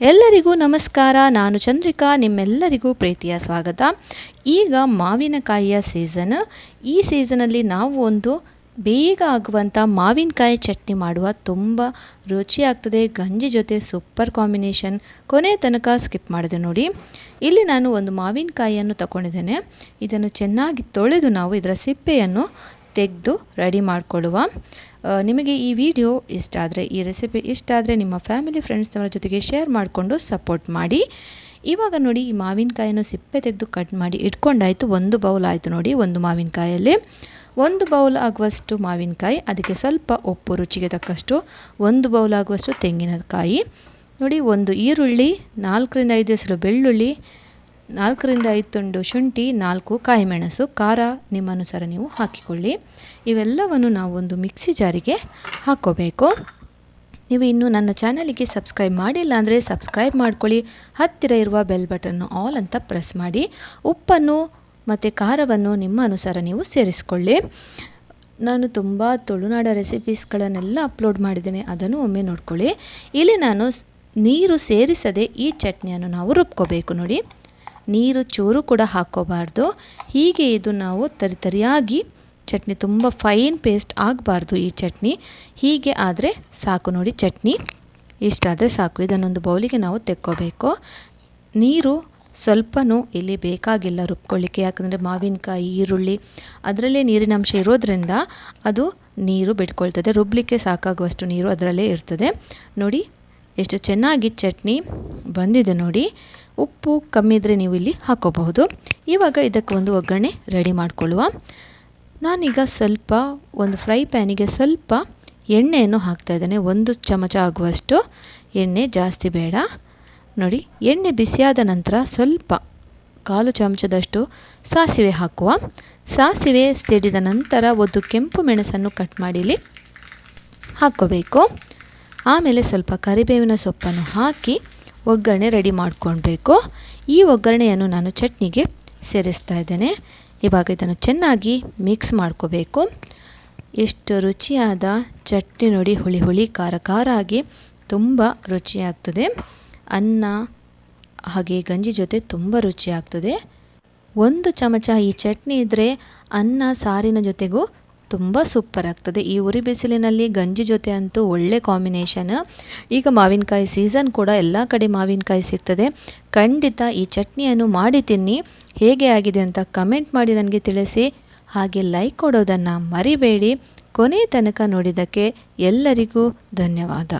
ಎಲ್ಲರಿಗೂ ನಮಸ್ಕಾರ. ನಾನು ಚಂದ್ರಿಕಾ. ನಿಮ್ಮೆಲ್ಲರಿಗೂ ಪ್ರೀತಿಯ ಸ್ವಾಗತ. ಈಗ ಮಾವಿನಕಾಯಿಯ ಸೀಸನ್ ಈ ಸೀಸನಲ್ಲಿ ನಾವು ಒಂದು ಬೇಗ ಆಗುವಂಥ ಮಾವಿನಕಾಯಿ ಚಟ್ನಿ ಮಾಡುವ ತುಂಬ ರುಚಿಯಾಗ್ತದೆ ಗಂಜಿ ಜೊತೆ ಸೂಪರ್ ಕಾಂಬಿನೇಷನ್ ಕೊನೆ ತನಕ ಸ್ಕಿಪ್ ಮಾಡಿದೆ ನೋಡಿ. ಇಲ್ಲಿ ನಾನು ಒಂದು ಮಾವಿನಕಾಯಿಯನ್ನು ತಗೊಂಡಿದ್ದೇನೆ ಇದನ್ನು ಚೆನ್ನಾಗಿ ತೊಳೆದು ನಾವು ಇದರ ಸಿಪ್ಪೆಯನ್ನು ತೆಗೆದು ರೆಡಿ ಮಾಡಿಕೊಳ್ಳುವ. ನಿಮಗೆ ಈ ವಿಡಿಯೋ ಇಷ್ಟ ಆದರೆ, ಈ ರೆಸಿಪಿ ಇಷ್ಟ ಆದರೆ ನಿಮ್ಮ ಫ್ಯಾಮಿಲಿ ಫ್ರೆಂಡ್ಸ್ನವರ ಜೊತೆಗೆ ಶೇರ್ ಮಾಡಿಕೊಂಡು ಸಪೋರ್ಟ್ ಮಾಡಿ. ಇವಾಗ ನೋಡಿ, ಈ ಮಾವಿನಕಾಯನ್ನು ಸಿಪ್ಪೆ ತೆಗೆದು ಕಟ್ ಮಾಡಿ ಇಟ್ಕೊಂಡಾಯಿತು. ಒಂದು ಬೌಲ್ ಆಯಿತು ನೋಡಿ, ಒಂದು ಮಾವಿನಕಾಯಲ್ಲಿ. ಒಂದು ಬೌಲ್ ಆಗುವಷ್ಟು ಮಾವಿನಕಾಯಿ, ಅದಕ್ಕೆ ಸ್ವಲ್ಪ ಉಪ್ಪು, ರುಚಿಗೆ ತಕ್ಕಷ್ಟು. ಒಂದು ಬೌಲ್ ಆಗುವಷ್ಟು ತೆಂಗಿನಕಾಯಿ. ನೋಡಿ, ಒಂದು ಈರುಳ್ಳಿ, ನಾಲ್ಕರಿಂದ ಐದು ಹೆಸರು ಬೆಳ್ಳುಳ್ಳಿ ನಾಲ್ಕರಿಂದ ಐದು ತುಂಡು ಶುಂಠಿ, ನಾಲ್ಕು ಕಾಯಿಮೆಣಸು, ಖಾರ ನಿಮ್ಮ ಅನುಸಾರ ನೀವು ಹಾಕಿಕೊಳ್ಳಿ. ಇವೆಲ್ಲವನ್ನು ನಾವು ಒಂದು ಮಿಕ್ಸಿ ಜಾರಿಗೆ ಹಾಕ್ಕೋಬೇಕು ನೀವು ಇನ್ನೂ ನನ್ನ ಚಾನಲಿಗೆ ಸಬ್ಸ್ಕ್ರೈಬ್ ಮಾಡಿಲ್ಲ ಅಂದರೆ ಸಬ್ಸ್ಕ್ರೈಬ್ ಮಾಡ್ಕೊಳ್ಳಿ. ಹತ್ತಿರ ಇರುವ ಬೆಲ್ ಬಟನ್ನು ಆಲ್ ಅಂತ ಪ್ರೆಸ್ ಮಾಡಿ. ಉಪ್ಪನ್ನು ಮತ್ತು ಖಾರವನ್ನು ನಿಮ್ಮ ಅನುಸಾರ ನೀವು ಸೇರಿಸಿಕೊಳ್ಳಿ. ನಾನು ತುಂಬ ತುಳುನಾಡ ರೆಸಿಪೀಸ್ಗಳನ್ನೆಲ್ಲ ಅಪ್ಲೋಡ್ ಮಾಡಿದ್ದೇನೆ, ಅದನ್ನು ಒಮ್ಮೆ ನೋಡ್ಕೊಳ್ಳಿ. ಇಲ್ಲಿ ನಾನು ನೀರು ಸೇರಿಸದೆ ಈ ಚಟ್ನಿಯನ್ನು ನಾವು ರುಬ್ಕೋಬೇಕು ನೋಡಿ. ನೀರು ಚೂರು ಕೂಡ ಹಾಕ್ಕೋಬಾರ್ದು ಹೀಗೆ ಇದು ನಾವು ತರಿತರಿಯಾಗಿ ಚಟ್ನಿ ತುಂಬ ಫೈನ್ ಪೇಸ್ಟ್ ಆಗಬಾರ್ದು ಈ ಚಟ್ನಿ. ಹೀಗೆ ಆದರೆ ಸಾಕು ನೋಡಿ ಚಟ್ನಿ. ಇಷ್ಟಾದರೆ ಸಾಕು. ಇದನ್ನೊಂದು ಬೌಲಿಗೆ ನಾವು ತೆಕ್ಕೋಬೇಕು. ನೀರು ಸ್ವಲ್ಪನೂ ಇಲ್ಲಿ ಬೇಕಾಗಿಲ್ಲ ರುಬ್ಕೊಳ್ಳಿಕ್ಕೆ. ಯಾಕಂದರೆ ಮಾವಿನಕಾಯಿ, ಈರುಳ್ಳಿ, ಅದರಲ್ಲೇ ನೀರಿನ ಅಂಶ ಇರೋದ್ರಿಂದ ಅದು ನೀರು ಬಿಟ್ಕೊಳ್ತದೆ. ರುಬ್ಲಿಕ್ಕೆ ಸಾಕಾಗುವಷ್ಟು ನೀರು ಅದರಲ್ಲೇ ಇರ್ತದೆ. ನೋಡಿ, ಎಷ್ಟು ಚೆನ್ನಾಗಿ ಚಟ್ನಿ ಬಂದಿದೆ ನೋಡಿ. ಉಪ್ಪು ಕಮ್ಮಿ ಇದ್ದರೆ ನೀವು ಇಲ್ಲಿ ಹಾಕೋಬಹುದು. ಇವಾಗ ಇದಕ್ಕೆ ಒಂದು ಒಗ್ಗರಣೆ ರೆಡಿ ಮಾಡಿಕೊಳ್ಳುವ. ನಾನೀಗ ಸ್ವಲ್ಪ ಒಂದು ಫ್ರೈ ಪ್ಯಾನಿಗೆ ಸ್ವಲ್ಪ ಎಣ್ಣೆಯನ್ನು ಹಾಕ್ತಾ ಇದ್ದೇನೆ. ಒಂದು ಚಮಚ ಆಗುವಷ್ಟು ಎಣ್ಣೆ ಜಾಸ್ತಿ ಬೇಡ. ನೋಡಿ, ಎಣ್ಣೆ ಬಿಸಿಯಾದ ನಂತರ ಸ್ವಲ್ಪ ಕಾಲು ಚಮಚದಷ್ಟು ಸಾಸಿವೆ ಹಾಕುವ. ಸಾಸಿವೆ ಸಿಡಿದ ನಂತರ ಒಂದು ಕೆಂಪು ಮೆಣಸನ್ನು ಕಟ್ ಮಾಡಿ ಇಲ್ಲಿ ಹಾಕ್ಕೋಬೇಕು ಆಮೇಲೆ ಸ್ವಲ್ಪ ಕರಿಬೇವಿನ ಸೊಪ್ಪನ್ನು ಹಾಕಿ ಒಗ್ಗರಣೆ ರೆಡಿ ಮಾಡ್ಕೊಳ್ಬೇಕು. ಈ ಒಗ್ಗರಣೆಯನ್ನು ನಾನು ಚಟ್ನಿಗೆ ಸೇರಿಸ್ತಾ ಇದ್ದೇನೆ. ಇವಾಗ ಇದನ್ನು ಚೆನ್ನಾಗಿ ಮಿಕ್ಸ್ ಮಾಡ್ಕೋಬೇಕು. ಎಷ್ಟು ರುಚಿಯಾದ ಚಟ್ನಿ ನೋಡಿ, ಹುಳಿ ಹುಳಿ, ಖಾರ ಖಾರ ಆಗಿ ತುಂಬ ರುಚಿಯಾಗ್ತದೆ. ಅನ್ನ ಹಾಗೆ ಗಂಜಿ ಜೊತೆ ತುಂಬ ರುಚಿಯಾಗ್ತದೆ. ಒಂದು ಚಮಚ ಈ ಚಟ್ನಿ ಇದ್ದರೆ ಅನ್ನ ಸಾರಿನ ಜೊತೆಗೂ ತುಂಬ ಸೂಪರ್ ಆಗ್ತದೆ. ಈ ಉರಿ ಬಿಸಿಲಿನಲ್ಲಿ ಗಂಜಿ ಜೊತೆ ಅಂತೂ ಒಳ್ಳೆ ಕಾಂಬಿನೇಷನ್ ಈಗ ಮಾವಿನಕಾಯಿ ಸೀಸನ್ ಕೂಡ ಎಲ್ಲ ಕಡೆ ಮಾವಿನಕಾಯಿ ಸಿಗ್ತದೆ. ಖಂಡಿತ ಈ ಚಟ್ನಿಯನ್ನು ಮಾಡಿ ತಿನ್ನಿ. ಹೇಗೆ ಆಗಿದೆ ಅಂತ ಕಮೆಂಟ್ ಮಾಡಿ ನನಗೆ ತಿಳಿಸಿ. ಹಾಗೆ ಲೈಕ್ ಕೊಡೋದನ್ನು ಮರಿಬೇಡಿ. ಕೊನೆ ತನಕ ನೋಡಿದ್ದಕ್ಕೆ ಎಲ್ಲರಿಗೂ ಧನ್ಯವಾದ.